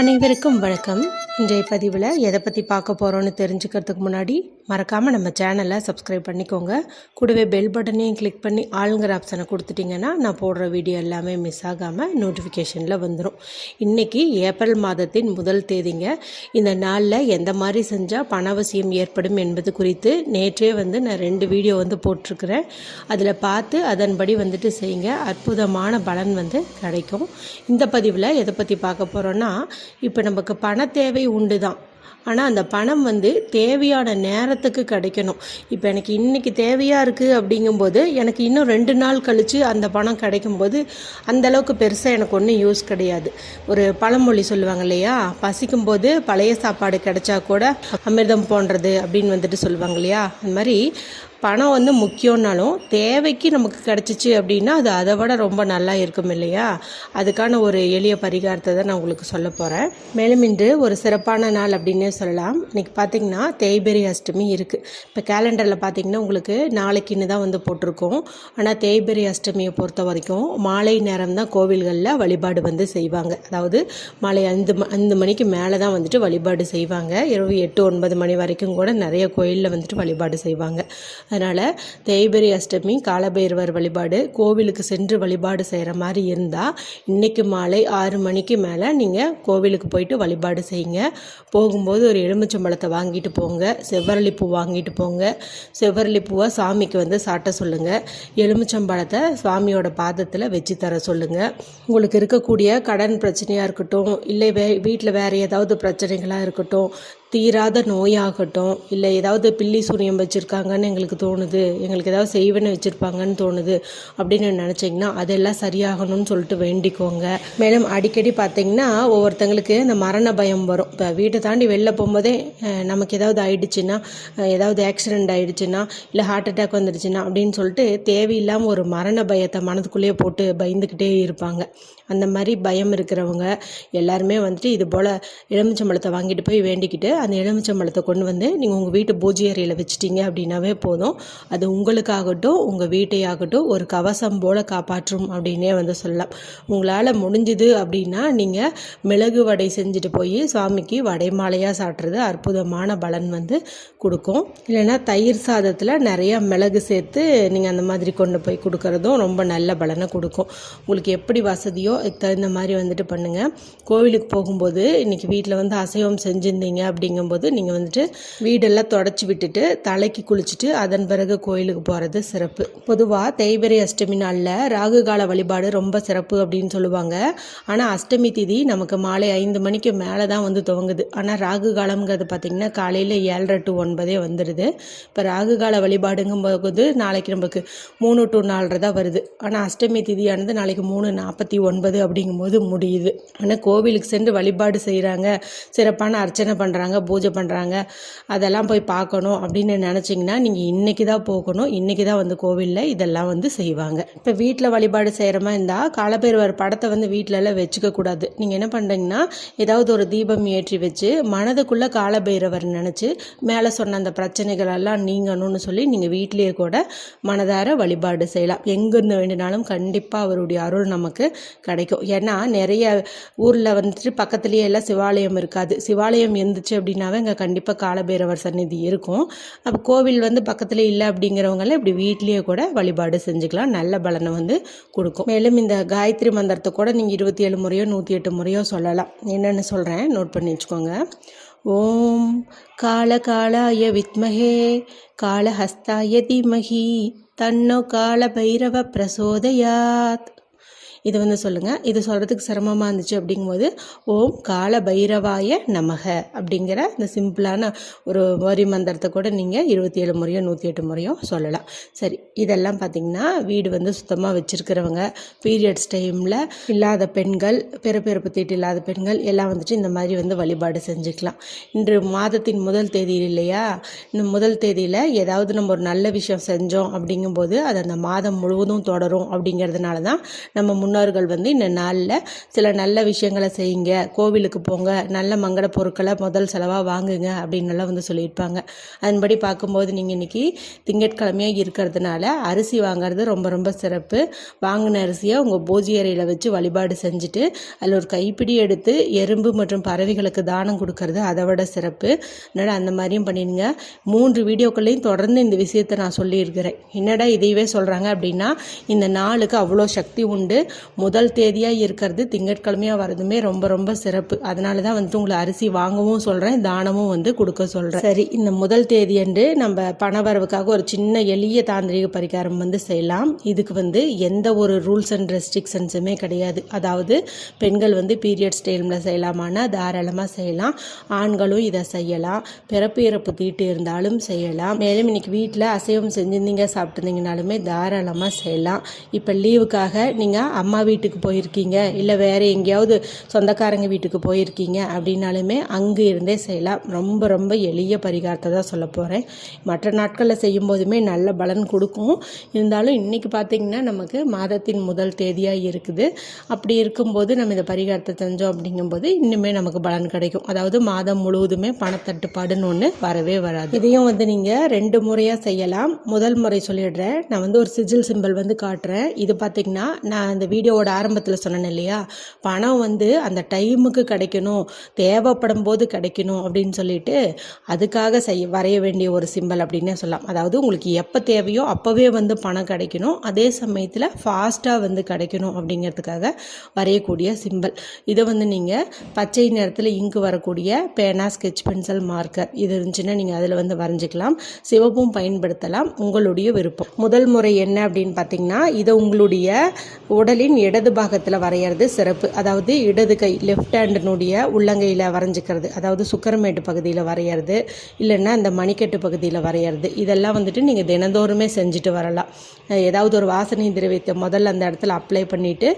அனைவருக்கும் வணக்கம். இன்றைய பதிவில் எதை பற்றி பார்க்க போகிறோன்னு தெரிஞ்சுக்கிறதுக்கு முன்னாடி மறக்காமல் நம்ம சேனலை சப்ஸ்கிரைப் பண்ணிக்கோங்க. கூடவே பெல் பட்டனையும் கிளிக் பண்ணி ஆளுங்கிற ஆப்ஷனை கொடுத்துட்டிங்கன்னா நான் போடுற வீடியோ எல்லாமே மிஸ் ஆகாமல் நோட்டிஃபிகேஷனில் வந்துடும் இன்றைக்கி ஏப்ரல் மாதத்தின் முதல் தேதிங்க. இந்த நாளில் எந்த மாதிரி செஞ்சால் பணவசியம் ஏற்படும் என்பது குறித்து நேற்றே வந்து நான் ரெண்டு வீடியோ வந்து போட்டிருக்கிறேன். அதில் பார்த்து அதன்படி வந்துட்டு செய்யுங்க. அற்புதமான பலன் வந்து கிடைக்கும். இந்த பதிவில் எதை பற்றி பார்க்க போகிறோன்னா இப்போ நமக்கு பண தேவை உண்டு தான் ஆனால் அந்த பணம் வந்து தேவையான நேரத்துக்கு கிடைக்கணும். இப்போ எனக்கு இன்றைக்கி தேவையாக இருக்குது அப்படிங்கும்போது எனக்கு இன்னும் ரெண்டு நாள் கழித்து அந்த பணம் கிடைக்கும்போது அந்த அளவுக்கு பெருசாக எனக்கு ஒன்றும் யூஸ் கிடையாது. ஒரு பழமொழி சொல்லுவாங்க இல்லையா? பசிக்கும்போது பழைய சாப்பாடு கிடைச்சா கூட அமிர்தம் போன்றது அப்படின்னு வந்துட்டு சொல்லுவாங்க இல்லையா? அந்த மாதிரி பணம் வந்து முக்கியம்னாலும் தேவைக்கு நமக்கு கிடச்சிச்சு அப்படின்னா அது அதை விட ரொம்ப நல்லா இருக்கும் இல்லையா? அதுக்கான ஒரு எளிய பரிகாரத்தை தான் நான் உங்களுக்கு சொல்ல போகிறேன் மேலும் இன்று ஒரு சிறப்பான நாள் அப்படின்னே சொல்லலாம். இன்றைக்கி பார்த்தீங்கன்னா தேய்பெரி அஷ்டமி இருக்குது இப்போ கேலண்டரில் பார்த்திங்கன்னா உங்களுக்கு நாளைக்குன்னு தான் வந்து போட்டிருக்கோம். ஆனால் தேய்பெரி அஷ்டமியை பொறுத்த வரைக்கும் மாலை நேரம் தான் கோவில்களில் வழிபாடு வந்து செய்வாங்க. அதாவது மாலை அஞ்சு ம மணிக்கு மேலே தான் வந்துட்டு வழிபாடு செய்வாங்க. இரவு எட்டு ஒன்பது மணி வரைக்கும் கூட நிறைய கோயிலில் வந்துட்டு வழிபாடு செய்வாங்க. அதனால் தேய்பெரி அஷ்டமி காலபைரவர் வழிபாடு கோவிலுக்கு சென்று வழிபாடு செய்கிற மாதிரி இருந்தால் இன்றைக்கு மாலை ஆறு மணிக்கு மேலே நீங்கள் கோவிலுக்கு போயிட்டு வழிபாடு செய்யுங்க. போகும்போது ஒரு எலுமிச்சம்பழத்தை வாங்கிட்டு போங்க. செவ்வரளிப்பூ வாங்கிட்டு போங்க. செவ்வரளிப்பூவை சாமிக்கு வந்து சாட்ட சொல்லுங்கள் எலுமிச்சம்பழத்தை சுவாமியோட பாதத்தில் வச்சு தர சொல்லுங்கள் உங்களுக்கு இருக்கக்கூடிய கடன் பிரச்சனையாக இருக்கட்டும் இல்லை வே வீட்டில் வேறு ஏதாவது பிரச்சனைகளாக இருக்கட்டும் தீராத நோயாகட்டும் இல்லை ஏதாவது பில்லி சூரியம் வச்சுருக்காங்கன்னு எங்களுக்கு தோணுது எங்களுக்கு ஏதாவது செய்வனை வச்சுருப்பாங்கன்னு தோணுது அப்படின்னு நினச்சிங்கன்னா அதெல்லாம் சரியாகணும்னு சொல்லிட்டு வேண்டிக்கோங்க. மேலும் அடிக்கடி பார்த்தீங்கன்னா ஒவ்வொருத்தங்களுக்கு இந்த மரண பயம் வரும். இப்போ வீட்டை தாண்டி வெளில போகும்போதே நமக்கு ஏதாவது ஆயிடுச்சுன்னா ஏதாவது ஆக்சிடெண்ட் ஆயிடுச்சுன்னா இல்லை ஹார்ட் அட்டாக் வந்துடுச்சுன்னா அப்படின்னு சொல்லிட்டு தேவையில்லாமல் ஒரு மரண பயத்தை மனதுக்குள்ளேயே போட்டு பயந்துக்கிட்டே இருப்பாங்க. அந்த மாதிரி பயம் இருக்கிறவங்க எல்லாருமே வந்துட்டு இது போல் எலுமிச்சம்பழத்தை வாங்கிட்டு போய் வேண்டிக்கிட்டு அந்த எலுமிச்சம்பழத்தை கொண்டு வந்து நீங்கள் உங்கள் வீட்டு பூஜை அறையில் வச்சிட்டீங்க அப்படின்னாவே போதும். அது உங்களுக்காகட்டும் உங்கள் வீட்டையாகட்டும் ஒரு கவசம் போல் காப்பாற்றும் அப்படின்னே வந்து சொல்லலாம். உங்களால் முடிஞ்சுது அப்படின்னா நீங்கள் மிளகு வடை செஞ்சுட்டு போய் சுவாமிக்கு வடை மாலையாக சாப்பிட்றது அற்புதமான பலன் வந்து கொடுக்கும். இல்லைன்னா தயிர் சாதத்தில் நிறையா மிளகு சேர்த்து நீங்கள் அந்த மாதிரி கொண்டு போய் கொடுக்கறதும் ரொம்ப நல்ல பலனை கொடுக்கும். உங்களுக்கு எப்படி வசதியோ அதுக்கு தகுந்த மாதிரி வந்துட்டு பண்ணுங்கள் கோவிலுக்கு போகும்போது இன்றைக்கி வீட்டில் வந்து அசைவம் செஞ்சுருந்தீங்க அப்படிங்கும்போது நீங்கள் வந்துட்டு வீடெல்லாம் தொடச்சி விட்டுட்டு தலைக்கு குளிச்சுட்டு அதன் பிறகு கோயிலுக்கு போகிறது சிறப்பு. பொதுவாக தேய்பிரை அஷ்டமி நாளில் ராகு கால வழிபாடு ரொம்ப சிறப்பு அப்படின்னு சொல்லுவாங்க. ஆனால் அஷ்டமி திதி நமக்கு மாலை ஐந்து மணிக்கு மேலே தான் வந்து துவங்குது. ஆனால் ராகு காலம்ங்கிறது பார்த்திங்கன்னா காலையில் ஏழரை டு ஒன்பதே வந்துடுது இப்போ ராகு கால வழிபாடுங்கும்போது நாளைக்கு நமக்கு மூணு டு நாலரை தான் வருது. ஆனால் அஷ்டமி திதியானது நாளைக்கு மூணு நாற்பத்தி ஒன்பது அப்படிங்கும்போது முடியுது. ஆனால் கோவிலுக்கு சென்று வழிபாடு செய்கிறாங்க சிறப்பான அர்ச்சனை பண்ணுறாங்க பூஜை பண்ணுறாங்க அதெல்லாம் போய் பார்க்கணும் அப்படின்னு நினச்சிங்கன்னா நீங்கள் இன்றைக்கி தான் போகணும். இன்றைக்கி தான் வந்து கோவிலில் இதெல்லாம் வந்து செய்வாங்க. இப்போ வீட்டில் வழிபாடு செய்கிற மாதிரி இருந்தால் காலபைரவர் படத்தை வந்து வீட்டிலலாம் வச்சுக்கக்கூடாது நீங்கள் என்ன பண்ணுறீங்கன்னா ஏதாவது ஒரு தீபம் ஏற்றி வச்சு மனதுக்குள்ளே காலபைரவர் நினச்சி மேலே சொன்ன அந்த பிரச்சனைகள் எல்லாம் நீங்கணும்னு சொல்லி நீங்கள் வீட்டிலேயே கூட மனதார வழிபாடு செய்யலாம். எங்கேருந்து வேண்டினாலும் கண்டிப்பாக அவருடைய அருள் நமக்கு கிடைக்கும். ஏன்னா நிறைய ஊரில் வந்துட்டு பக்கத்துலேயே எல்லாம் சிவாலயம் இருக்காது. சிவாலயம் இருந்துச்சு அப்படின்னாவே இங்கே கண்டிப்பாக காலபைரவர் சந்நிதி இருக்கும். அப்போ கோவில் வந்து பக்கத்தில் இல்லை அப்படிங்கிறவங்களாம் இப்படி வீட்லேயே கூட வழிபாடு செஞ்சுக்கலாம். நல்ல பலனை வந்து கொடுக்கும். மேலும் இந்த காயத்ரி மந்திரத்தை கூட நீங்கள் இருபத்தி ஏழு முறையோ நூற்றி எட்டு முறையோ சொல்லலாம். என்னென்னு சொல்கிறேன் நோட் பண்ணி வச்சுக்கோங்க. ஓம் கால காலாய வித்மகே காலஹஸ்தாய தீமகி தன்னோ கால பைரவ பிரசோதயாத். இது வந்து சொல்லுங்கள் இது சொல்கிறதுக்கு சிரமமாக இருந்துச்சு அப்படிங்கும்போது ஓம் கால பைரவாய நமக அப்படிங்கிற இந்த சிம்பிளான ஒரு வரி மந்திரத்தை கூட நீங்கள் இருபத்தி ஏழு முறையோ நூற்றி எட்டு முறையோ சொல்லலாம். சரி இதெல்லாம் பார்த்திங்கன்னா வீடு வந்து சுத்தமாக வச்சுருக்கிறவங்க பீரியட்ஸ் டைமில் இல்லாத பெண்கள் பிறப்பிறப்பு தீட்டு இல்லாத பெண்கள் எல்லாம் வந்துட்டு இந்த மாதிரி வந்து வழிபாடு செஞ்சுக்கலாம். இன்று மாதத்தின் முதல் தேதி இல்லையா? இந்த முதல் தேதியில் ஏதாவது நம்ம ஒரு நல்ல விஷயம் செஞ்சோம் அப்படிங்கும்போது அது அந்த மாதம் முழுவதும் தொடரும் அப்படிங்கிறதுனால தான் நம்ம முன் முன்னோர்கள் வந்து இந்த நாளில் சில நல்ல விஷயங்களை செய்யுங்க. கோவிலுக்கு போங்க. நல்ல மங்கள பொருட்களை முதல் செலவாக வாங்குங்க அப்படின்னுலாம் வந்து சொல்லியிருப்பாங்க. அதன்படி பார்க்கும்போது நீங்கள் இன்றைக்கி திங்கட்கிழமையாக இருக்கிறதுனால அரிசி வாங்குறது ரொம்ப ரொம்ப சிறப்பு. வாங்கின அரிசியை உங்கள் பூஜை அறையில் வச்சு வழிபாடு செஞ்சுட்டு அதில் ஒரு கைப்பிடி எடுத்து எறும்பு மற்றும் பறவைகளுக்கு தானம் கொடுக்கறது அதை விட சிறப்பு. அதனால் அந்த மாதிரியும் பண்ணிடுங்க. மூன்று வீடியோக்கள்லையும் தொடர்ந்து இந்த விஷயத்தை நான் சொல்லியிருக்கிறேன். என்னடா இதையவே சொல்கிறாங்க அப்படின்னா இந்த நாளுக்கு அவ்வளோ சக்தி உண்டு. முதல் தேதியாக இருக்கிறது திங்கட்கிழமையாக வரதுமே ரொம்ப ரொம்ப சிறப்பு. அதனால தான் வந்துட்டு உங்களை அரிசி வாங்கவும் சொல்கிறேன் தானமும் வந்து கொடுக்க சொல்கிறேன் சரி இந்த முதல் தேதி அன்று நம்ம பணவரவுக்காக ஒரு சின்ன எளிய தாந்திரிக பரிகாரம் வந்து செய்யலாம். இதுக்கு வந்து எந்த ஒரு ரூல்ஸ் அண்ட் ரெஸ்ட்ரிக்ஷன்ஸுமே கிடையாது. அதாவது பெண்கள் வந்து பீரியட்ஸ் டைமில் செய்யலாமான்னா தாராளமாக செய்யலாம். ஆண்களும் இதை செய்யலாம். பிறப்பு இறப்பு தீட்டு இருந்தாலும் செய்யலாம். மேலும் இன்னைக்கு வீட்டில் அசைவம் செஞ்சிருந்தீங்க சாப்பிட்டுருந்தீங்கனாலுமே தாராளமாக செய்யலாம். இப்போ லீவுக்காக நீங்கள் அம்மா அம்மா வீட்டுக்கு போயிருக்கீங்க இல்லை வேறு எங்கேயாவது சொந்தக்காரங்க வீட்டுக்கு போயிருக்கீங்க அப்படின்னாலுமே அங்கே இருந்தே செய்யலாம். ரொம்ப ரொம்ப எளிய பரிகாரத்தை தான் சொல்ல போகிறேன் மற்ற நாட்களில் செய்யும் போதுமே நல்ல பலன் கொடுக்கும். இருந்தாலும் இன்றைக்கி பார்த்திங்கன்னா நமக்கு மாதத்தின் முதல் தேதியாக இருக்குது. அப்படி இருக்கும்போது நம்ம இந்த பரிகாரத்தை செஞ்சோம் அப்படிங்கும்போது இன்னுமே நமக்கு பலன் கிடைக்கும். அதாவது மாதம் முழுவதுமே பணத்தட்டுப்பாடுன்னு ஒன்று வரவே வராது. இதையும் வந்து நீங்கள் ரெண்டு முறையாக செய்யலாம். முதல் முறை சொல்லிடுறேன். நான் வந்து ஒரு சிஜில் சிம்பிள் வந்து காட்டுறேன். இது பார்த்திங்கன்னா நான் அந்த வீடியோவோட ஆரம்பத்தில் சொன்னேன் இல்லையா? பணம் வந்து அந்த டைமுக்கு கிடைக்கணும் தேவைப்படும் போது கிடைக்கணும் அப்படின்னு சொல்லிட்டு அதுக்காக செய் வரைய வேண்டிய ஒரு சிம்பிள் அப்படின்னே சொல்லலாம். அதாவது உங்களுக்கு எப்போ தேவையோ அப்போவே வந்து பணம் கிடைக்கணும் அதே சமயத்தில் ஃபாஸ்ட்டாக வந்து கிடைக்கணும் அப்படிங்கிறதுக்காக வரையக்கூடிய சிம்பிள் இதை வந்து நீங்கள் பச்சை நிறத்தில் இங்கு வரக்கூடிய பேனா ஸ்கெட்ச் பென்சில் மார்க்கர் இது இருந்துச்சுன்னா நீங்கள் அதில் வந்து வரைஞ்சிக்கலாம். சிவப்பும் பயன்படுத்தலாம். உங்களுடைய விருப்பம். முதல் முறை என்ன அப்படின்னு பார்த்தீங்கன்னா இதை உங்களுடைய உடலின் இடது பாகத்தில் வரைகிறது சிறப்பு. அதாவது இடது கை லெஃப்ட் ஹேண்டினுடைய உள்ளங்கையில் வரைஞ்சிக்கிறது. அதாவது சுக்கரமேட்டு பகுதியில் வரைகிறது இல்லைன்னா இந்த மணிக்கட்டு பகுதியில் வரைகிறது இதெல்லாம் வந்துட்டு நீங்கள் தினந்தோறுமே செஞ்சுட்டு வரலாம். ஏதாவது ஒரு வாசனை திரவியத்தை முதல்ல அந்த இடத்துல அப்ளை பண்ணிவிட்டு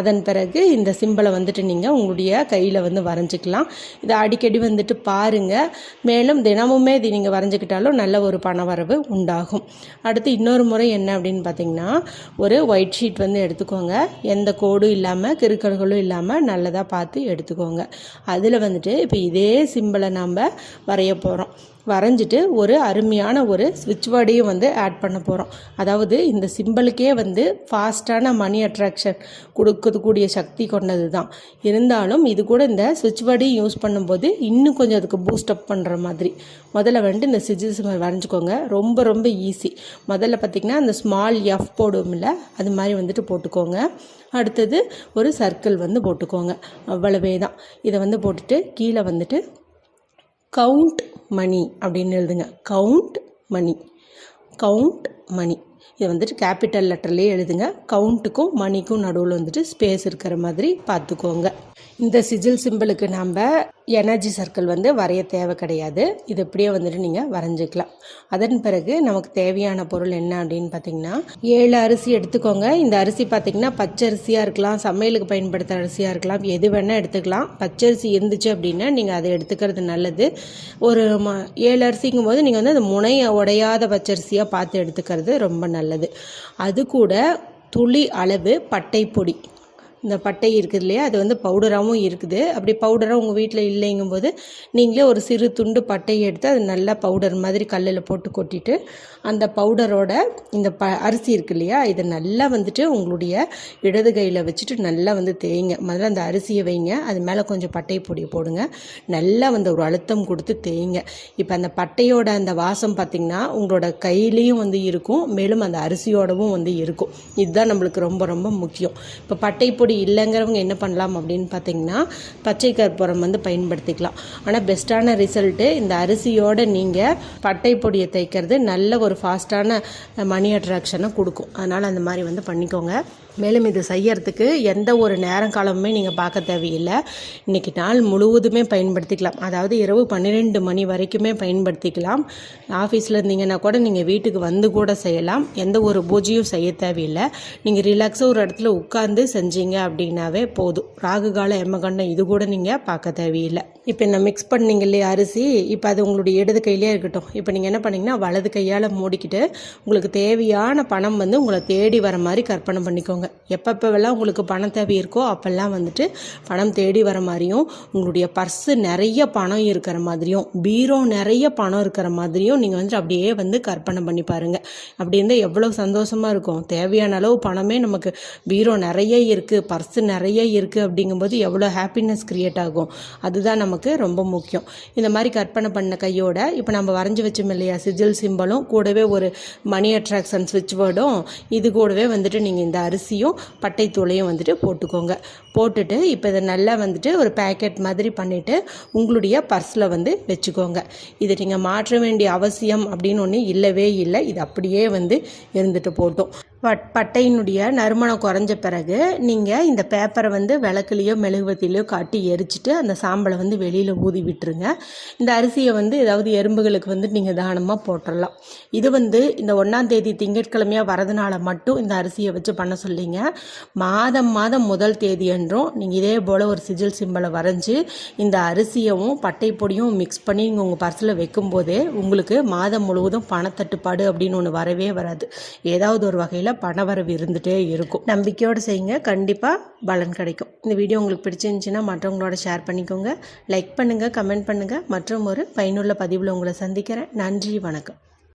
அதன் பிறகு இந்த சிம்பிளை வந்துட்டு நீங்கள் உங்களுடைய கையில் வந்து வரைஞ்சிக்கலாம். இதை அடிக்கடி வந்துட்டு பாருங்கள் மேலும் தினமுமே இது நீங்கள் வரைஞ்சிக்கிட்டாலும் நல்ல ஒரு பணவரவு உண்டாகும். அடுத்து இன்னொரு முறை என்ன அப்படின்னு பார்த்தீங்கன்னா ஒரு ஒயிட் ஷீட் வந்து எடுத்துக்கோங்க. எந்த கோடும் இல்லாமல் கிறுக்கல்களும் இல்லாமல் நல்லதாக பார்த்து எடுத்துக்கோங்க. அதில் வந்துட்டு இப்போ இதே சிம்பிளை நம்ம வரைய போகிறோம் வரைஞ்சிட்டு ஒரு அருமையான ஒரு ஸ்விட்ச் வேர்டையும் வந்து ஆட் பண்ண போகிறோம் அதாவது இந்த சிம்பிளுக்கே வந்து ஃபாஸ்ட்டான மணி அட்ராக்ஷன் கொடுக்கக்கூடிய சக்தி கொண்டது தான் இருந்தாலும் இது கூட இந்த ஸ்விட்ச் வேர்டையும் யூஸ் பண்ணும்போது இன்னும் கொஞ்சம் அதுக்கு பூஸ்டப் பண்ணுற மாதிரி. முதல்ல வந்துட்டு இந்த சிஜில் சிம்பிள் வரைஞ்சிக்கோங்க. ரொம்ப ரொம்ப ஈஸி முதல்ல பார்த்திங்கன்னா அந்த ஸ்மால் எஃப் போடுவோம்ல அது மாதிரி வந்துட்டு போட்டுக்கோங்க. அடுத்தது ஒரு சர்க்கிள் வந்து போட்டுக்கோங்க. அவ்வளவே தான் இதை வந்து போட்டுட்டு கீழே வந்துட்டு கவுண்ட் மணி அப்படின்னு எழுதுங்க. Count money count money. இது வந்துட்டு கேபிட்டல் லெட்டர்லேயே எழுதுங்க. கவுண்ட்டுக்கும் மணிக்கும் நடுவில் வந்துட்டு ஸ்பேஸ் இருக்கிற மாதிரி பார்த்துக்கோங்க. இந்த சிஜில் சிம்பிளுக்கு நாம் எனர்ஜி சர்க்கிள் வந்து வரைய தேவை கிடையாது. இது இப்படியே வந்துட்டு நீங்கள் வரைஞ்சிக்கலாம். அதன் பிறகு நமக்கு தேவையான பொருள் என்ன அப்படின்னு பார்த்தீங்கன்னா ஏழு அரிசி எடுத்துக்கோங்க. இந்த அரிசி பார்த்தீங்கன்னா பச்சை அரிசியாக இருக்கலாம். சமையலுக்கு பயன்படுத்துகிற அரிசியாக இருக்கலாம். எது வேணால் எடுத்துக்கலாம். பச்சரிசி இருந்துச்சு அப்படின்னா நீங்கள் அதை எடுத்துக்கிறது நல்லது. ஒரு ம ஏழு அரிசிங்கும் போது நீங்கள் வந்து அந்த முனை உடையாத பச்சரிசியாக பார்த்து எடுத்துக்கிறது ரொம்ப நல்லது. அது கூட துளி அளவு பட்டை பொடி. இந்த பட்டை இருக்குது இல்லையா? அது வந்து பவுடராகவும் இருக்குது. அப்படி பவுடராக உங்கள் வீட்டில் இல்லைங்கும்போது நீங்களே ஒரு சிறு துண்டு பட்டையை எடுத்து அது நல்லா பவுடர் மாதிரி கல்லில் போட்டு கொட்டிட்டு அந்த பவுடரோட இந்த ப அரிசி இருக்கு இல்லையா? இதை நல்லா வந்துட்டு உங்களுடைய இடது கையில் வச்சுட்டு நல்லா வந்து தேய்ங்க. முதல்ல அந்த அரிசியை வைங்க. அது மேலே கொஞ்சம் பட்டை பொடி போடுங்க. நல்லா வந்து ஒரு அழுத்தம் கொடுத்து தேய்ங்க. இப்போ அந்த பட்டையோட அந்த வாசம் பார்த்திங்கன்னா உங்களோட கையிலையும் வந்து இருக்கும். மேலும் அந்த அரிசியோடவும் வந்து இருக்கும். இதுதான் நம்மளுக்கு ரொம்ப ரொம்ப முக்கியம். இப்போ பட்டை பொடி இல்லைங்கிறவங்க என்ன பண்ணலாம் அப்படின்னு பார்த்தீங்கன்னா பச்சை கற்பூரம் வந்து பயன்படுத்திக்கலாம். ஆனால் பெஸ்ட்டான ரிசல்ட்டு இந்த அரிசியோட நீங்கள் பட்டை பொடியை தைக்கிறது நல்ல ஒரு ஃபாஸ்ட்டான மணி அட்ராக்ஷனை கொடுக்கும். அதனால் அந்த மாதிரி வந்து பண்ணிக்கோங்க. மேலும் இது செய்யறதுக்கு எந்த ஒரு நேரம் காலமுமே நீங்கள் பார்க்க தேவையில்லை. இன்றைக்கி நாள் முழுவதுமே பயன்படுத்திக்கலாம். அதாவது இரவு பன்னிரெண்டு மணி வரைக்குமே பயன்படுத்திக்கலாம். ஆஃபீஸில் இருந்தீங்கன்னா கூட நீங்கள் வீட்டுக்கு வந்து கூட செய்யலாம். எந்த ஒரு பூஜையும் செய்ய தேவையில்லை. நீங்கள் ரிலாக்ஸாக ஒரு இடத்துல உட்காந்து செஞ்சீங்க அப்படின்னாவே போதும். ராகு கால எம்மகண்டம் இது கூட நீங்கள் பார்க்க தேவையில்லை. இப்போ நான் மிக்ஸ் பண்ணீங்க இல்லையா அரிசி? இப்போ அது உங்களுடைய இடது கையிலே இருக்கட்டும். இப்போ நீங்கள் என்ன பண்ணிங்கன்னா வலது கையால் மூடிக்கிட்டு உங்களுக்கு தேவையான பணம் வந்து உங்களை தேடி வர மாதிரி கற்பனை பண்ணிக்கோங்க. எப்பப்போவெல்லாம் உங்களுக்கு பணம் தேவை இருக்கோ அப்போல்லாம் வந்துட்டு பணம் தேடி வர மாதிரியும் உங்களுடைய பர்ஸு நிறைய பணம் இருக்கிற மாதிரியும் பீரோ நிறைய பணம் இருக்கிற மாதிரியும் நீங்கள் வந்துட்டு அப்படியே வந்து கற்பனை பண்ணி பாருங்கள் அப்படி இருந்தால் எவ்வளோ சந்தோஷமாக இருக்கும். தேவையான அளவு பணமே நமக்கு பீரோ நிறைய இருக்குது பர்ஸு நிறைய இருக்குது அப்படிங்கும்போது எவ்வளோ ஹாப்பினஸ் க்ரியேட் ஆகும். அதுதான் நமக்கு ரொம்ப முக்கியம். இந்த மாதிரி கற்பனை பண்ண கையோட இப்போ நம்ம வரைஞ்சி வச்சோம் இல்லையா சிஜில் சிம்பலும் கூடவே ஒரு மணி அட்ராக்ஷன் ஸ்விட்ச் வேர்டும் இது கூடவே வந்துட்டு நீங்கள் இந்த அரிசி அரிசியும் பட்டை தூளையும் வந்துட்டு போட்டுக்கோங்க. போட்டுட்டு இப்போ இதை நல்லா வந்துட்டு ஒரு பேக்கெட் மாதிரி பண்ணிவிட்டு உங்களுடைய பர்ஸில் வந்து வச்சுக்கோங்க. இதை நீங்கள் மாற்ற வேண்டிய அவசியம் அப்படின்னு ஒன்று இல்லவே இல்லை. இது அப்படியே வந்து இருந்துட்டு போட்டோம். பட்டையினுடைய நறுமணம் குறைஞ்ச பிறகு நீங்கள் இந்த பேப்பரை வந்து விளக்குலையோ மெழுகுவத்திலையோ காட்டி எரிச்சிட்டு அந்த சாம்பலை வந்து வெளியில் ஊதி விட்டுருங்க. இந்த அரிசியை வந்து ஏதாவது எறும்புகளுக்கு வந்து நீங்கள் தானமாக போட்டுடலாம் இது வந்து இந்த ஒன்றாம் தேதி திங்கட்கிழமையாக வரதுனால மட்டும் இந்த அரிசியை வச்சு பண்ண சொல்லிங்க. மாதம் மாதம் முதல் தேதி என்றும் நீங்கள் இதே போல் ஒரு சிஜில் சிம்பலை வரைஞ்சி இந்த அரிசியவும் பட்டை பொடியும் மிக்ஸ் பண்ணி நீங்கள் உங்கள் பர்சில் வைக்கும்போதே உங்களுக்கு மாதம் முழுவதும் பணத்தட்டுப்பாடு அப்படின்னு ஒன்று வரவே வராது. ஏதாவது ஒரு வகையில் பணவரவு இருந்துகிட்டே இருக்கும். நம்பிக்கையோடு செய்யுங்க. கண்டிப்பாக பலன் கிடைக்கும். இந்த வீடியோ உங்களுக்கு பிடிச்சிருந்துச்சின்னா மற்றவங்களோட ஷேர் பண்ணிக்கோங்க. லைக் பண்ணுங்கள் கமெண்ட் பண்ணுங்கள் மற்றும் ஒரு பயனுள்ள பதிவில் உங்களை சந்திக்கிறேன். நன்றி வணக்கம்.